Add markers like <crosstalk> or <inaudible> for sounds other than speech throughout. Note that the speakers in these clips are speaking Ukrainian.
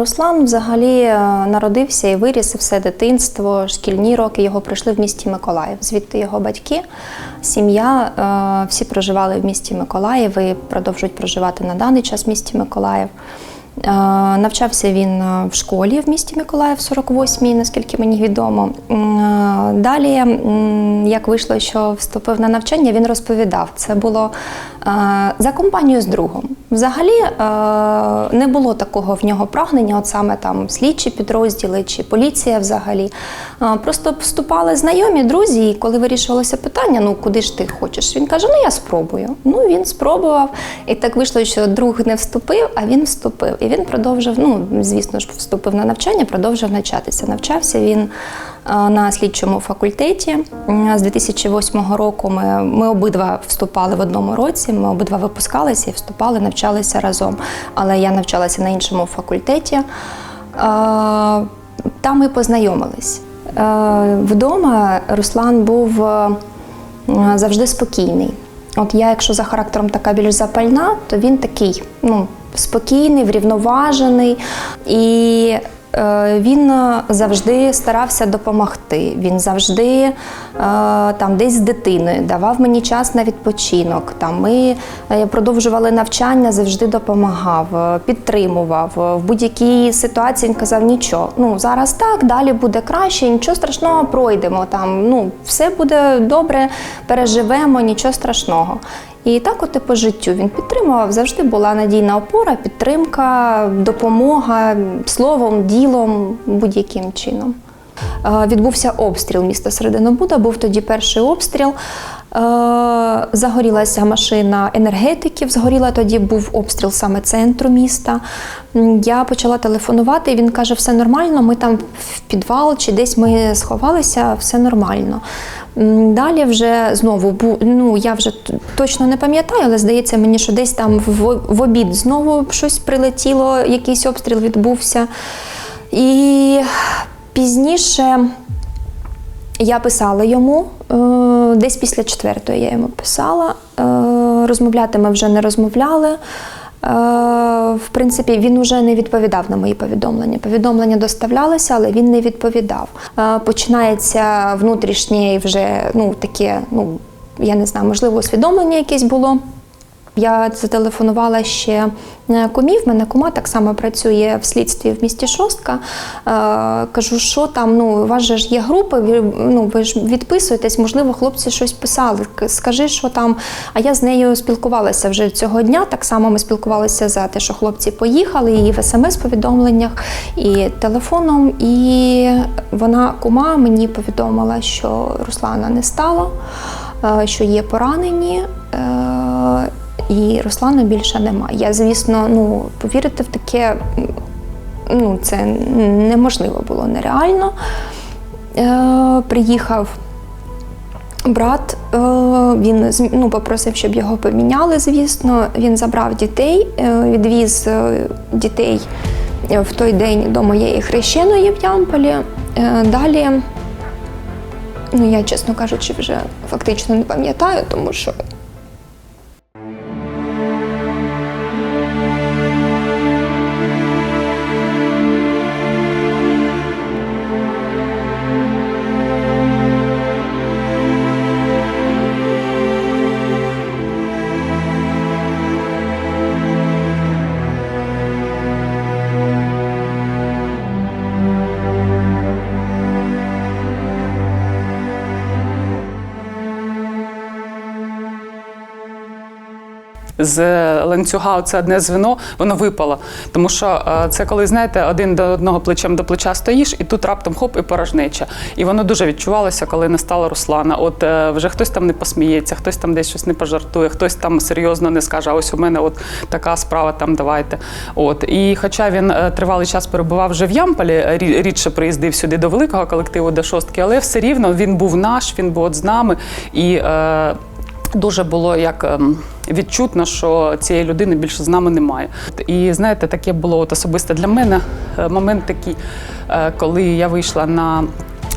Руслан взагалі е, народився і виріс і все дитинство, шкільні роки його пройшли в місті Миколаїв. Звідти його батьки, сім'я, е, всі проживали в місті Миколаїв і продовжують проживати на даний час в місті Миколаїв. Е, Навчався він е, в школі в місті Миколаїв, 48-й, наскільки мені відомо. Е, Далі, як вийшло, що вступив на навчання, він розповідав. Це було за компанію з другом. Взагалі не було такого в нього прагнення, от саме там слідчі підрозділи чи поліція взагалі. Просто вступали знайомі, друзі, і коли вирішувалося питання, ну куди ж ти хочеш? Він каже: Ну я спробую. Ну він спробував, і так вийшло, що друг не вступив, а він вступив. Він продовжив. Ну звісно ж, вступив на навчання, продовжив навчатися. Навчався він е, на слідчому факультеті. З 2008 року ми, ми обидва вступали в одному році. Ми обидва випускалися і вступали, навчалися разом. Але я навчалася на іншому факультеті. Е, Там ми познайомились. Е, Вдома Руслан був е, завжди спокійний. От я, якщо за характером така більш запальна, то він такий, ну, спокійний, врівноважений. І е, він завжди старався допомогти. Він завжди е, там десь з дитиною давав мені час на відпочинок. Там ми е, продовжували навчання, завжди допомагав, підтримував. В будь-якій ситуації він казав: нічого, ну зараз так, далі буде краще, нічого страшного, пройдемо. Там ну все буде добре, переживемо, нічого страшного. І так, от і по життю він підтримував, завжди була надійна опора, підтримка, допомога словом, ділом, будь-яким чином. Е, Відбувся обстріл міста Серединобуда, був тоді перший обстріл. Е, Загорілася машина енергетиків, згоріла тоді був обстріл саме центру міста. Я почала телефонувати, і він каже, все нормально, ми там в підвал чи десь ми сховалися, все нормально. Далі вже знову ну я вже точно не пам'ятаю, але здається мені, що десь там в, обід знову щось прилетіло, якийсь обстріл відбувся. І пізніше я писала йому десь після четвертої я йому писала. Е, розмовляти ми вже не розмовляли. Е, в принципі, він уже не відповідав на мої повідомлення. Повідомлення доставлялися, але він не відповідав. Е, починається внутрішнє вже ну, таке, ну я не знаю, можливо, усвідомлення якесь було. Я зателефонувала ще е, кумі. В мене кума так само працює в слідстві в місті Шостка. Е, кажу, що там, ну, у вас же ж є групи, ви, ну, ви ж відписуєтесь, можливо, хлопці щось писали. Скажи, що там. А я з нею спілкувалася вже цього дня. Так само ми спілкувалися за те, що хлопці поїхали, і в смс-повідомленнях, і телефоном. І вона, кума, мені повідомила, що Руслана не стало, е, що є поранені. І Руслана більше немає. Я, звісно, ну, повірити в таке, ну, це неможливо було нереально. Е, приїхав брат, е, він ну, попросив, щоб його поміняли, звісно. Він забрав дітей, е, відвіз е, дітей е, в той день до моєї хрещеної в Ямполі. Е, далі, ну, я, чесно кажучи, вже фактично не пам'ятаю, тому що з ланцюга це одне звено, воно випало. Тому що е, це коли, знаєте, один до одного плечем до плеча стоїш, і тут раптом хоп і порожнеча. І воно дуже відчувалося, коли не стало Руслана. От е, вже хтось там не посміється, хтось там десь щось не пожартує, хтось там серйозно не скаже, ось у мене от така справа, там давайте. От. І хоча він е, тривалий час перебував вже в Ямполі, рідше приїздив сюди до великого колективу, до шостки, але все рівно він був наш, він був от з нами. І Дуже було як ем, відчутно, що цієї людини більше з нами немає. І знаєте, таке було от особисто для мене е, момент такий, е, коли я вийшла на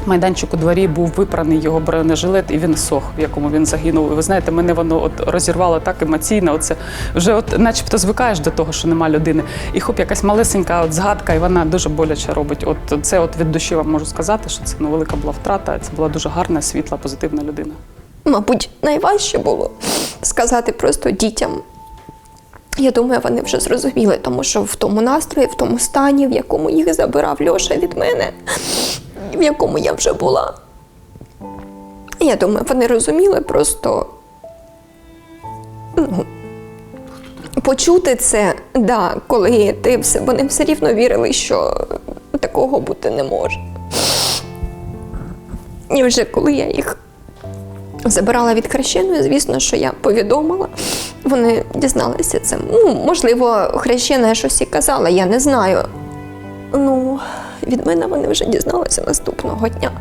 майданчик у дворі був випраний його бронежилет, і він сох, в якому він загинув. І ви знаєте, мене воно от розірвало так емоційно. Оце вже, от, начебто, звикаєш до того, що нема людини. І хоп, якась малесенька от згадка, і вона дуже боляче робить. От це от від душі вам можу сказати, що це ну, велика була втрата. Це була дуже гарна, світла, позитивна людина. Мабуть, найважче було сказати просто дітям. Я думаю, вони вже зрозуміли, тому що в тому настрої, в тому стані, в якому їх забирав Льоша від мене, в якому я вже була. Я думаю, вони розуміли просто. Ну, почути це, да, коли ти все, вони все рівно вірили, що такого бути не може. І вже коли я їх забирала від хрещеної, звісно, що я повідомила. Вони дізналися це. Ну, можливо, хрещена щось і казала, я не знаю. Ну, від мене вони вже дізналися наступного дня.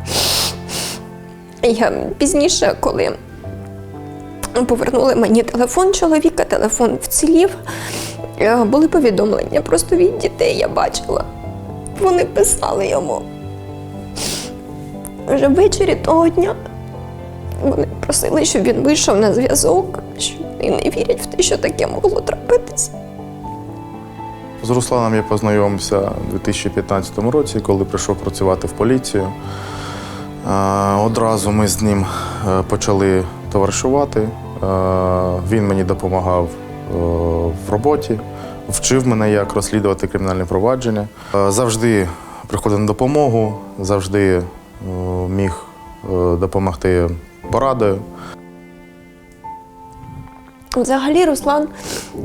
Я пізніше, коли повернули мені телефон чоловіка, телефон вцілів, е, були повідомлення просто від дітей я бачила. Вони писали йому. Вже ввечері того дня вони просили, щоб він вийшов на зв'язок, що вони не вірять в те, що таке могло трапитися. З Русланом я познайомився у 2015 році, коли прийшов працювати в поліцію. Е, Одразу ми з ним е, почали товаришувати. Е, Він мені допомагав в роботі, вчив мене, як розслідувати кримінальні провадження. Завжди приходив на допомогу, завжди міг допомогти порадою. Взагалі, Руслан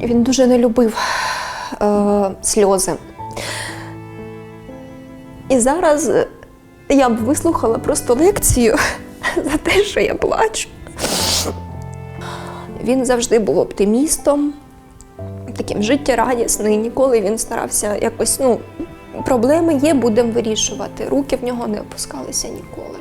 він дуже не любив е, сльози. І зараз е, я б вислухала просто лекцію <laughs> за те, що я плачу. Він завжди був оптимістом, таким життєрадісним. Ніколи він старався якось, ну, проблеми є, будемо вирішувати. Руки в нього не опускалися ніколи.